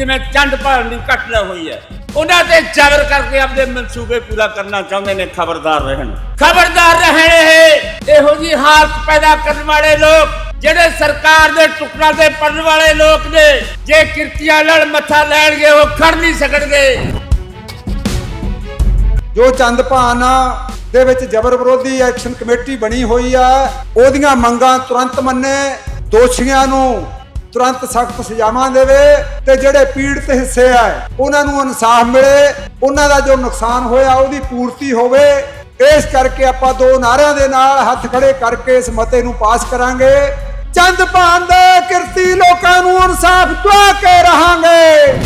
ਜਿਵੇਂ ਚੰਦ ਭਾਣ ਦੀ ਘਟਨਾ ਹੋਈ ਹੈ। ਉਹਨਾਂ ਤੇ ਜ਼ਬਰ ਕਰਕੇ ਆਪਣੇ ਮਨਸੂਬੇ ਪੂਰਾ ਕਰਨਾ ਚਾਹੁੰਦੇ ਨੇ ਖਬਰਦਾਰ ਰਹਿਣ। ਖਬਰਦਾਰ ਰਹਿਣ ਇਹ। ਇਹੋ ਜੀ ਹਾਲਤ ਪੈਦਾ ਕਰਨ ਵਾਲੇ ਲੋਕ, ਜਿਹੜੇ ਸਰਕਾਰ ਦੇ ਟੁਕੜਾ ਤੇ ਪੜਨ ਵਾਲੇ ਲੋਕ ਨੇ, ਜੇ ਕਿਰਤੀਆਂ ਨਾਲ ਮੱਥਾ ਲੈਣਗੇ, ਉਹ ਖੜ ਨਹੀਂ ਸਕਣਗੇ। ਜੋ ਚੰਦਪਾਨ ਦੇ ਵਿੱਚ ਜ਼ਬਰ ਵਿਰੋਧੀ ਐਕਸ਼ਨ ਕਮੇਟੀ ਬਣੀ ਹੋਈ ਆ, ਉਹਦੀਆਂ ਮੰਗਾਂ ਤੁਰੰਤ ਮੰਨੇ, ਦੋਸ਼ੀਆਂ ਨੂੰ ਤੁਰੰਤ ਸਖਤ ਸਜ਼ਾਵਾਂ ਦੇਵੇ ਤੇ ਜਿਹੜੇ ਪੀੜਤ ਹਿੱਸੇ ਆ, ਉਹਨਾਂ ਨੂੰ ਇਨਸਾਫ ਮਿਲੇ, ਉਹਨਾਂ ਦਾ ਜੋ ਨੁਕਸਾਨ ਹੋਇਆ ਉਹਦੀ ਪੂਰਤੀ ਹੋਵੇ। ਇਸ ਕਰਕੇ ਆਪਾਂ ਦੋ ਨਾਰਿਆਂ ਦੇ ਨਾਲ ਹੱਥ ਖੜੇ ਕਰਕੇ ਇਸ ਮਤੇ ਨੂੰ ਪਾਸ ਕਰਾਂਗੇ। ਚੰਦਪਾਨ ਦੇ ਕਿਰਤੀ ਲੋਕਾਂ ਨੂੰ ਇਨਸਾਫ ਦਵਾ ਕੇ ਰਹਾਂਗੇ।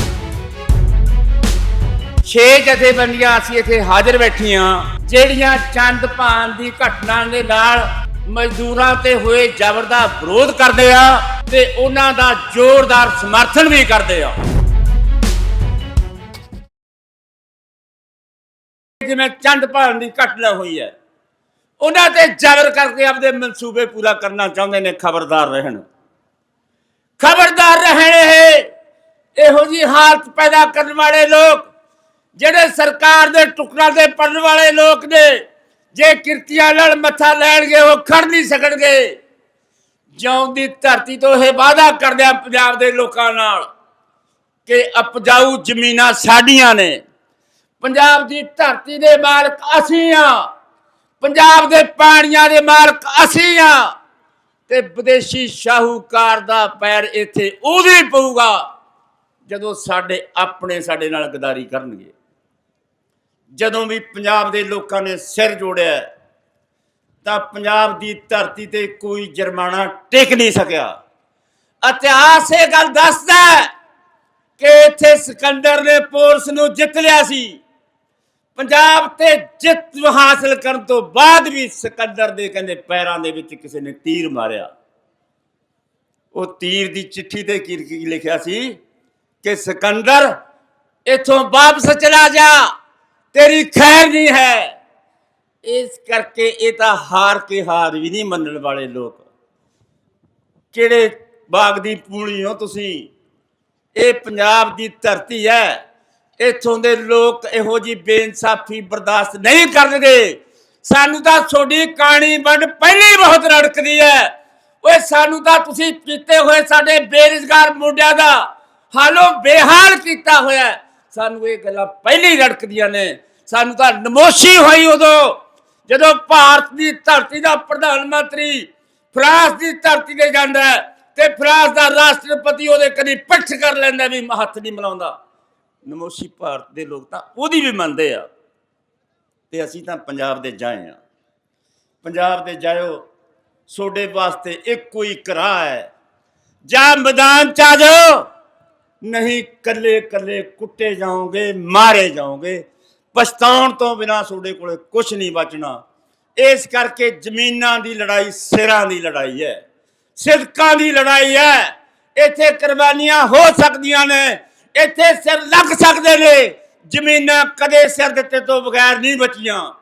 ਛੇ ਜਥੇਬੰਦੀਆਂ ਅਸੀਂ ਇੱਥੇ ਹਾਜ਼ਰ ਬੈਠੀਆਂ, ਜਿਹੜੀਆਂ ਚੰਦ ਭਾਨ ਦੀ ਘਟਨਾ ਦੇ ਨਾਲ ਮਜ਼ਦੂਰਾਂ ਤੇ ਹੋਏ ਜ਼ਬਰ ਦਾ ਵਿਰੋਧ ਕਰਦੇ ਆ। ਤੇ ਉਹਨਾਂ ਦਾ ਜ਼ੋਰਦਾਰ ਸਮਰਥਨ ਵੀ ਕਰਦੇ ਆ। ਜਿਵੇਂ ਚੰਦ ਭਾਨ ਦੀ ਘਟਨਾ ਹੋਈ ਹੈ। ਉਹਨਾਂ ਤੇ ਜ਼ਬਰ ਕਰਕੇ ਆਪਦੇ ਮਨਸੂਬੇ ਪੂਰਾ ਕਰਨਾ ਚਾਹੁੰਦੇ ਨੇ ਖਬਰਦਾਰ ਰਹਿਣ। ਖਬਰਦਾਰ ਰਹਿਣ ਇਹ ਇਹੋ ਜੀ ਹਾਲਤ ਪੈਦਾ ਕਰਨ ਵਾਲੇ ਲੋਕ, ਜਿਹੜੇ ਸਰਕਾਰ ਦੇ ਟੁਕੜਾ ਤੇ ਪੜਨ ਵਾਲੇ ਲੋਕ ਨੇ, ਜੇ ਕਿਰਤੀਆਂ ਨਾਲ ਮੱਥਾ ਲੈਣਗੇ, ਉਹ ਖੜ ਨਹੀਂ ਸਕਣਗੇ। ਜਿਉਂਦੀ ਧਰਤੀ ਤੋਂ ਇਹ ਵਾਅਦਾ ਕਰਦੇ ਆ ਪੰਜਾਬ ਦੇ ਲੋਕਾਂ ਨਾਲ ਕਿ ਉਪਜਾਊ ਜ਼ਮੀਨਾਂ ਸਾਡੀਆਂ ਨੇ। ਪੰਜਾਬ ਦੀ ਧਰਤੀ ਦੇ ਮਾਲਕ ਅਸੀਂ ਆ। ਪੰਜਾਬ ਦੇ ਪਾਣੀਆਂ ਦੇ ਮਾਲਕ ਅਸੀਂ ਆ। ਤੇ ਵਿਦੇਸ਼ੀ ਸ਼ਾਹੂਕਾਰ ਦਾ ਪੈਰ ਇੱਥੇ ਉਹਦੇ ਪਊਗਾ ਜਦੋਂ ਸਾਡੇ ਆਪਣੇ ਸਾਡੇ ਨਾਲ ਗਦਾਰੀ ਕਰਨਗੇ। ਜਦੋਂ ਵੀ ਪੰਜਾਬ ਦੇ ਲੋਕਾਂ ਨੇ ਸਿਰ ਜੋੜਿਆ ਤਾਂ ਪੰਜਾਬ ਦੀ ਧਰਤੀ ਤੇ ਕੋਈ ਜੁਰਮਾਨਾ ਟਿਕ ਨਹੀਂ ਸਕਿਆ। ਇਤਿਹਾਸ ਇਹ ਗੱਲ ਦੱਸਦਾ ਕਿ ਇੱਥੇ ਸਿਕੰਦਰ ਨੇ ਪੋਰਸ ਨੂੰ ਜਿੱਤ ਲਿਆ ਸੀ। ਪੰਜਾਬ ਤੇ ਜਿੱਤ ਹਾਸਲ ਕਰਨ ਤੋਂ ਬਾਅਦ ਵੀ ਸਿਕੰਦਰ ਦੇ ਕਹਿੰਦੇ ਪੈਰਾਂ ਦੇ ਵਿੱਚ ਕਿਸੇ ਨੇ ਤੀਰ ਮਾਰਿਆ। ਉਹ ਤੀਰ ਦੀ ਚਿੱਠੀ ਤੇ ਕੀ ਕੀ ਲਿਖਿਆ ਸੀ ਕਿ ਸਿਕੰਦਰ, ਇਥੋਂ ਵਾਪਸ ਚਲਾ ਜਾ, ਤੇਰੀ ਖੈਰ ਨਹੀਂ ਹੈ। ਇਸ ਕਰਕੇ ਇਹ ਤਾਂ ਹਾਰ ਕੇ ਹਾਰ ਵੀ ਨਹੀਂ ਮੰਨਣ ਵਾਲੇ ਲੋਕ। ਕਿਹੜੇ ਬਾਗ ਦੀ ਪੂਣੀ ਹੋ ਤੁਸੀਂ? ਇਹ ਪੰਜਾਬ ਦੀ ਧਰਤੀ ਹੈ। ਇੱਥੋਂ ਦੇ ਲੋਕ ਇਹੋ ਜੀ ਬੇਇਨਸਾਫੀ ਬਰਦਾਸ਼ਤ ਨਹੀਂ ਕਰਨਗੇ। ਸਾਨੂੰ ਤਾਂ ਤੁਹਾਡੀ ਕਾਣੀ ਵੰਡ ਪਹਿਲੀ ਬਹੁਤ ਰੜਕਦੀ ਹੈ। ਓਏ ਸਾਨੂੰ ਤਾਂ ਤੁਸੀਂ ਕੀਤੇ ਹੋਏ ਸਾਡੇ ਬੇਰੁਜ਼ਗਾਰ ਮੁੰਡਿਆਂ ਦਾ ਹਾਲੋ ਬੇਹਾਲ ਕੀਤਾ ਹੋਇਆ ਸਾਨੂੰ ਇਹ ਗੱਲਾਂ ਪਹਿਲੀ ਰੜਕਦੀਆਂ ਨੇ। ਸਾਨੂੰ ਤਾਂ ਨਮੋਸ਼ੀ ਹੋਈ ਉਦੋਂ। ਜਦੋਂ ਭਾਰਤ ਦੀ ਧਰਤੀ ਦਾ ਪ੍ਰਧਾਨ ਮੰਤਰੀ ਫਰਾਂਸ ਦੀ ਧਰਤੀ ਤੇ ਜਾਂਦਾ ਤੇ ਫਰਾਂਸ ਦਾ ਰਾਸ਼ਟਰਪਤੀ ਉਹਦੇ ਕਦੀ ਪਿੱਠ ਕਰ ਲੈਂਦਾ ਵੀ ਹੱਥ ਨਹੀਂ ਮਿਲਾਉਂਦਾ। ਨਮੋਸ਼ੀ, ਭਾਰਤ ਦੇ ਲੋਕ ਤਾਂ ਉਹਦੀ ਵੀ ਮੰਨਦੇ ਆ। ਤੇ ਅਸੀਂ ਤਾਂ ਪੰਜਾਬ ਦੇ ਜਾਏ ਆ। ਪੰਜਾਬ ਦੇ ਜਾਇਓ, ਸੋਡੇ ਵਾਸਤੇ ਇੱਕੋ ਹੀ ਰਾਹ ਹੈ। ਜਾਂ ਮੈਦਾਨ ਚ ਆ ਜਾਓ, ਨਹੀਂ ਕੱਲੇ ਕੱਲੇ ਕੁੱਟੇ ਜਾਓਗੇ, ਮਾਰੇ ਜਾਓਗੇ। ਪਛਤਾਉਣ ਤੋਂ ਬਿਨਾ ਤੁਹਾਡੇ ਕੋਲੇ ਕੁਝ ਨਹੀਂ ਬਚਣਾ। ਇਸ ਕਰਕੇ ਜ਼ਮੀਨਾਂ ਦੀ ਲੜਾਈ ਸਿਰਾਂ ਦੀ ਲੜਾਈ ਹੈ। ਸਿਦਕਾਂ ਦੀ ਲੜਾਈ ਹੈ। ਇੱਥੇ ਕੁਰਬਾਨੀਆਂ ਹੋ ਸਕਦੀਆਂ ਨੇ। ਇੱਥੇ ਸਿਰ ਲੱਗ ਸਕਦੇ ਨੇ। ਜ਼ਮੀਨਾਂ ਕਦੇ ਸਿਰ ਦਿੱਤੇ ਤੋਂ ਬਗੈਰ ਨਹੀਂ ਬਚੀਆਂ।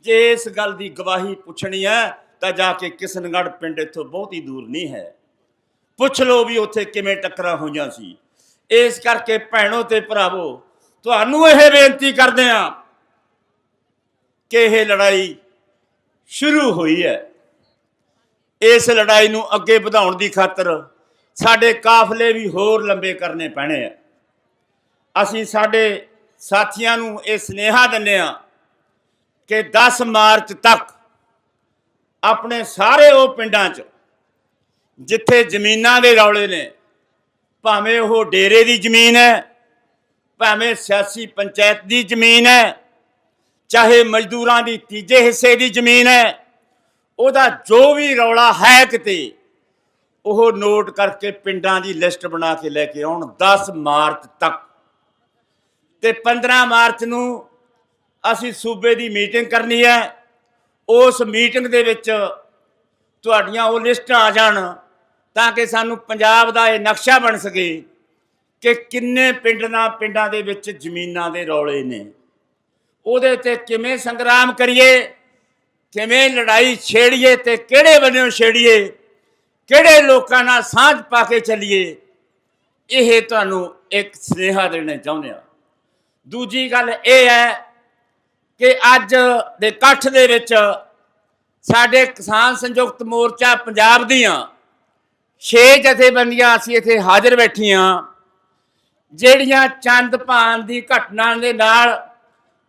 ਜੇ ਇਸ ਗੱਲ ਦੀ ਗਵਾਹੀ ਪੁੱਛਣੀ ਹੈ, ਤਾਂ ਜਾ ਕੇ ਕਿਸ਼ਨਗੜ੍ਹ ਪਿੰਡ ਇੱਥੋਂ ਬਹੁਤ ਹੀ ਦੂਰ ਨਹੀਂ ਹੈ। ਪੁੱਛ ਲਓ ਵੀ ਉੱਥੇ ਕਿਵੇਂ ਟੱਕਰਾਂ ਹੋਈਆਂ ਸੀ। ਇਸ ਕਰਕੇ ਭੈਣੋ ਤੇ ਭਰਾਵੋ ਤੁਹਾਨੂੰ ਇਹ ਬੇਨਤੀ ਕਰਦੇ ਆ ਕਿ ਇਹ ਲੜਾਈ ਸ਼ੁਰੂ ਹੋਈ ਹੈ। ਇਸ ਲੜਾਈ ਨੂੰ ਅੱਗੇ ਵਧਾਉਣ ਦੀ ਖਾਤਰ ਸਾਡੇ ਕਾਫਲੇ ਵੀ ਹੋਰ ਲੰਬੇ ਕਰਨੇ ਪੈਣੇ ਆ। ਅਸੀਂ ਸਾਡੇ ਸਾਥੀਆਂ ਨੂੰ ਇਹ ਸਨੇਹਾ ਦਿੰਦੇ ਆ ਕਿ 10 ਮਾਰਚ ਤੱਕ ਆਪਣੇ ਸਾਰੇ ਉਹ ਪਿੰਡਾਂ 'ਚ ਜਿੱਥੇ ਜ਼ਮੀਨਾਂ ਦੇ ਰੌਲੇ ਨੇ, ਭਾਵੇਂ ਉਹ ਡੇਰੇ ਦੀ ਜ਼ਮੀਨ ਹੈ ਭਾਵੇਂ ਸਿਆਸੀ ਪੰਚਾਇਤ ਦੀ ਜ਼ਮੀਨ ਹੈ, ਚਾਹੇ ਮਜ਼ਦੂਰਾਂ ਦੀ ਤੀਜੇ ਹਿੱਸੇ ਦੀ ਜ਼ਮੀਨ ਹੈ, ਉਹਦਾ ਜੋ ਵੀ ਰੌਲਾ ਹੈ ਕਿਤੇ, ਉਹ ਨੋਟ ਕਰਕੇ ਪਿੰਡਾਂ ਦੀ ਲਿਸਟ ਬਣਾ ਕੇ ਲੈ ਕੇ ਆਉਣ 10 ਮਾਰਚ ਤੱਕ। ਤੇ 15 ਮਾਰਚ ਨੂੰ ਅਸੀਂ ਸੂਬੇ ਦੀ ਮੀਟਿੰਗ ਕਰਨੀ ਹੈ। ਉਸ ਮੀਟਿੰਗ ਦੇ ਵਿੱਚ ਤੁਹਾਡੀਆਂ ਉਹ ਲਿਸਟਾਂ ਆ ਜਾਣ ਤਾਂ ਕਿ ਸਾਨੂੰ ਪੰਜਾਬ ਦਾ ਇਹ ਨਕਸ਼ਾ ਬਣ ਸਕੇ। ਕਿ ਕਿੰਨੇ ਪਿੰਡ ਨਾ ਪਿੰਡਾਂ ਦੇ ਵਿੱਚ ਜ਼ਮੀਨਾਂ ਦੇ ਰੌਲੇ ਨੇ। ਉਹਦੇ ਤੇ ਕਿਵੇਂ ਸੰਗਰਾਮ ਕਰੀਏ, ਕਿਵੇਂ ਲੜਾਈ ਛੇੜੀਏ ਤੇ ਕਿਹੜੇ ਬੰਨਿਓ ਛੇੜੀਏ, ਕਿਹੜੇ ਲੋਕਾਂ ਨਾਲ ਸਾਂਝ ਪਾ ਕੇ ਚੱਲੀਏ, ਇਹ ਤੁਹਾਨੂੰ ਇੱਕ ਸੁਨੇਹਾ ਦੇਣਾ ਚਾਹੁੰਦੇ ਆ ਦੂਜੀ ਗੱਲ ਇਹ ਹੈ ਕਿ ਅੱਜ ਦੇ ਇਕੱਠ ਦੇ ਵਿੱਚ ਸਾਡੇ ਕਿਸਾਨ ਸੰਯੁਕਤ ਮੋਰਚਾ ਪੰਜਾਬ ਦੀਆਂ ਛੇ ਜਥੇਬੰਦੀਆਂ ਅਸੀਂ ਇੱਥੇ ਹਾਜ਼ਰ ਬੈਠੀਆਂ। ਜਿਹੜੀਆਂ ਚੰਦ ਭਾਨ ਦੀ ਘਟਨਾ ਦੇ ਨਾਲ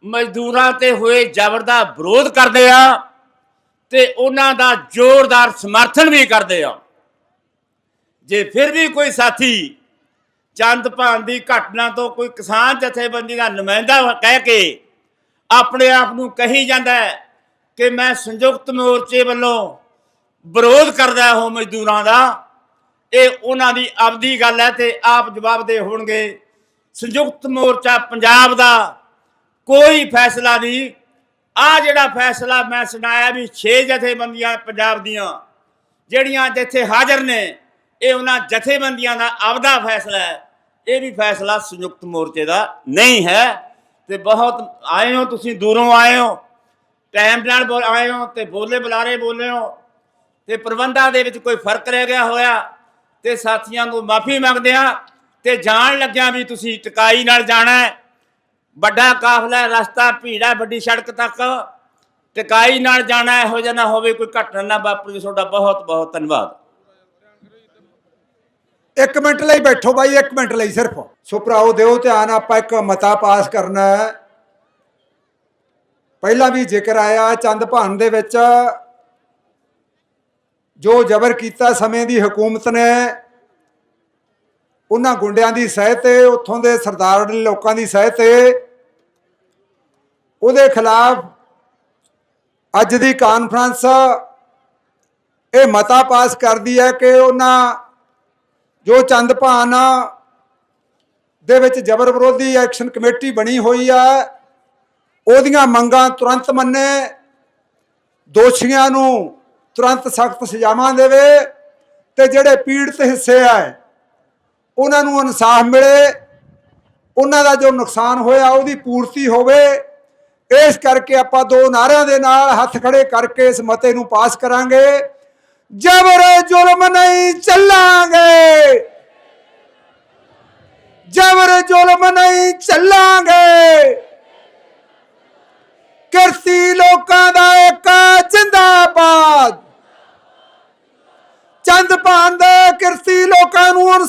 ਮਜ਼ਦੂਰਾਂ ਤੇ ਹੋਏ ਜ਼ਬਰ ਦਾ ਵਿਰੋਧ ਕਰਦੇ ਆ ਤੇ ਉਹਨਾਂ ਦਾ ਜ਼ੋਰਦਾਰ ਸਮਰਥਨ ਵੀ ਕਰਦੇ ਆ। ਜੇ ਫਿਰ ਵੀ ਕੋਈ ਸਾਥੀ ਚੰਦ ਭਾਨ ਦੀ ਘਟਨਾ ਤੋਂ ਕੋਈ ਕਿਸਾਨ ਜਥੇਬੰਦੀ ਦਾ ਨੁਮਾਇੰਦਾ ਕਹਿ ਕੇ ਆਪਣੇ ਆਪ ਨੂੰ ਕਹੀ ਜਾਂਦਾ ਹੈ ਕਿ ਮੈਂ ਸੰਯੁਕਤ ਮੋਰਚੇ ਵੱਲੋਂ ਵਿਰੋਧ ਕਰਦਾ ਹਾਂ ਮਜ਼ਦੂਰਾਂ ਦਾ ਇਹ ਉਹਨਾਂ ਦੀ ਆਪਦੀ ਗੱਲ ਹੈ ਤੇ ਆਪ ਜਵਾਬ ਦੇ ਹੋਣਗੇ। ਸੰਯੁਕਤ ਮੋਰਚਾ ਪੰਜਾਬ ਦਾ ਕੋਈ ਫੈਸਲਾ ਨਹੀਂ। ਆ ਜਿਹੜਾ ਫੈਸਲਾ ਮੈਂ ਸੁਣਾਇਆ ਵੀ 6 ਜਥੇਬੰਦੀਆਂ ਪੰਜਾਬ ਦੀਆਂ, ਜਿਹੜੀਆਂ ਜਿੱਥੇ ਹਾਜ਼ਰ ਨੇ, ਇਹ ਉਹਨਾਂ ਜਥੇਬੰਦੀਆਂ ਦਾ ਆਪਦਾ ਫੈਸਲਾ ਹੈ। ਇਹ ਵੀ ਫੈਸਲਾ ਸੰਯੁਕਤ ਮੋਰਚੇ ਦਾ ਨਹੀਂ ਹੈ ਤੇ ਬਹੁਤ ਆਏ ਹੋ ਤੁਸੀਂ, ਦੂਰੋਂ ਆਏ ਹੋ, ਟਾਈਮ ਨਾਲ ਬੋਲ ਆਏ ਹੋ ਤੇ ਬੋਲੇ ਬੁਲਾਰੇ ਬੋਲੇ ਹੋ ਤੇ ਪ੍ਰਬੰਧਾਂ ਦੇ ਵਿੱਚ ਕੋਈ ਫ਼ਰਕ ਰਹਿ ਗਿਆ ਹੋਇਆ। ਤੇ ਸਾਥੀਆਂ ਨੂੰ ਮਾਫੀ ਮੰਗਦੇ ਆ ਤੇ ਜਾਣ ਲੱਗਿਆ ਵੀ ਤੁਸੀਂ ਟਿਕਾਈ ਨਾਲ ਜਾਣਾ ਹੈ। ਵੱਡਾ ਕਾਫਲਾ ਰਸਤਾ ਭੀੜਾ ਹੈ, ਵੱਡੀ ਸੜਕ ਤੱਕ। ਟਿਕਾਈ ਨਾਲ ਜਾਣਾ ਇਹੋ ਜਿਹਾ ਨਾ ਹੋਵੇ ਕੋਈ ਘਟਨਾ ਨਾ ਵਾਪਰੇ। ਤੁਹਾਡਾ ਬਹੁਤ ਬਹੁਤ ਧੰਨਵਾਦ। ਇੱਕ ਮਿੰਟ ਲਈ ਬੈਠੋ ਬਾਈ ਇੱਕ ਮਿੰਟ ਲਈ ਸਿਰਫ। ਸੋ ਭਰਾਓ ਦਿਓ ਧਿਆਨ ਆਪਾਂ ਇੱਕ ਮਤਾ ਪਾਸ ਕਰਨਾ ਹੈ। ਪਹਿਲਾਂ ਵੀ ਜ਼ਿਕਰ ਆਇਆ ਚੰਦ ਭਾਨ ਦੇ ਵਿੱਚ। ਜੋ ਜ਼ਬਰ ਕੀਤਾ ਸਮੇਂ ਦੀ ਹਕੂਮਤ ਨੇ, ਉਹਨਾਂ ਗੁੰਡਿਆਂ ਦੀ ਸਹਿ ਤੇ, ਉੱਥੋਂ ਦੇ ਸਰਦਾਰ ਲੋਕਾਂ ਦੀ ਸਹਿ ਤੇ, ਉਹਦੇ ਖਿਲਾਫ ਅੱਜ ਦੀ ਕਾਨਫਰੰਸ, ਇਹ ਮਤਾ ਪਾਸ ਕਰਦੀ ਹੈ ਕਿ ਉਹਨਾਂ ਜੋ ਚੰਦ ਭਾਨ ਦੇ ਵਿੱਚ ਜ਼ਬਰ ਵਿਰੋਧੀ ਐਕਸ਼ਨ ਕਮੇਟੀ ਬਣੀ ਹੋਈ ਆ, ਉਹਦੀਆਂ ਮੰਗਾਂ ਤੁਰੰਤ ਮੰਨੇ, ਦੋਸ਼ੀਆਂ ਨੂੰ ਤੁਰੰਤ ਸਖਤ ਸਜ਼ਾਵਾਂ ਦੇਵੇ ਤੇ ਜਿਹੜੇ ਪੀੜਤ ਹਿੱਸੇ ਆ ਉਹਨਾਂ ਨੂੰ ਇਨਸਾਫ ਮਿਲੇ, ਉਹਨਾਂ ਦਾ ਜੋ ਨੁਕਸਾਨ ਹੋਇਆ ਉਹਦੀ ਪੂਰਤੀ ਹੋਵੇ। ਇਸ ਕਰਕੇ ਆਪਾਂ ਦੋ ਨਾਰਿਆਂ ਦੇ ਨਾਲ ਹੱਥ ਖੜੇ ਕਰਕੇ ਇਸ ਮਤੇ ਨੂੰ ਪਾਸ ਕਰਾਂਗੇ। ਜਬਰ ਜ਼ੁਲਮ ਨਹੀਂ ਚੱਲਾਂਗੇ। ਜਬਰ ਜ਼ੁਲਮ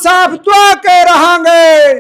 इंसाफ दुआ के रहांगे